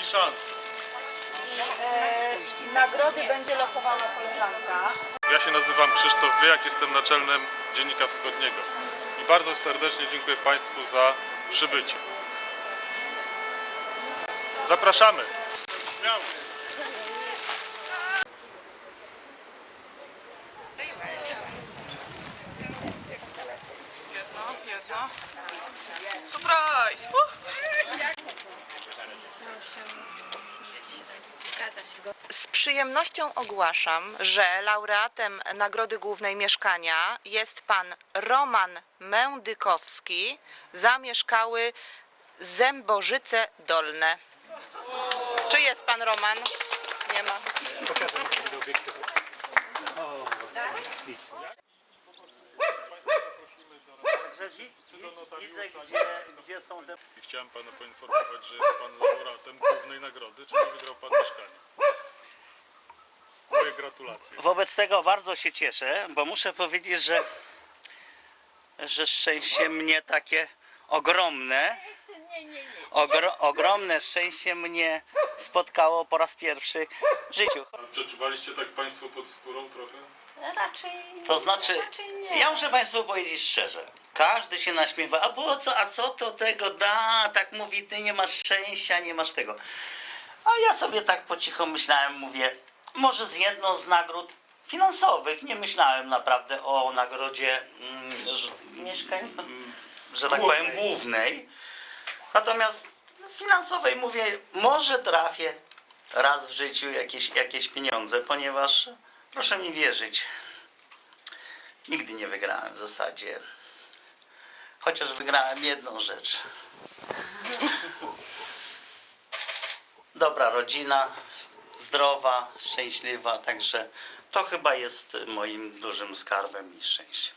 i szans. E, nagrody będzie losowała koleżanka. Ja się nazywam Krzysztof Wyjak, jestem naczelnym Dziennika Wschodniego. I bardzo serdecznie dziękuję Państwu za przybycie. Zapraszamy. Śmiało. Surprise! Uh! Z przyjemnością ogłaszam, że laureatem Nagrody Głównej Mieszkania jest pan Roman Mędykowski, zamieszkały Zębożyce Dolne. Czy jest pan Roman? Nie ma. Wi, widzę, gdzie, gdzie są te... I chciałem Pana poinformować, że jest Pan laureatem głównej nagrody, czyli gratulacje. Wobec tego bardzo się cieszę, bo muszę powiedzieć, że, że szczęście mnie takie ogromne, ogro, ogromne szczęście mnie spotkało po raz pierwszy w życiu. A Przeczuwaliście tak Państwo pod skórą trochę? Raczej, To znaczy, raczej nie. ja muszę Państwu powiedzieć szczerze, każdy się naśmiewa, a po co, a co to tego da, tak mówi, ty nie masz szczęścia, nie masz tego. A ja sobie tak po cichu myślałem, mówię, może z jedną z nagród finansowych, nie myślałem naprawdę o nagrodzie mm, że- Mieszkań. że tak powiem, głównej. Natomiast finansowej mówię, może trafię raz w życiu jakieś, jakieś pieniądze, ponieważ proszę mi wierzyć, nigdy nie wygrałem w zasadzie. Chociaż wygrałem jedną rzecz. Dobra rodzina, zdrowa, szczęśliwa, także to chyba jest moim dużym skarbem i szczęściem.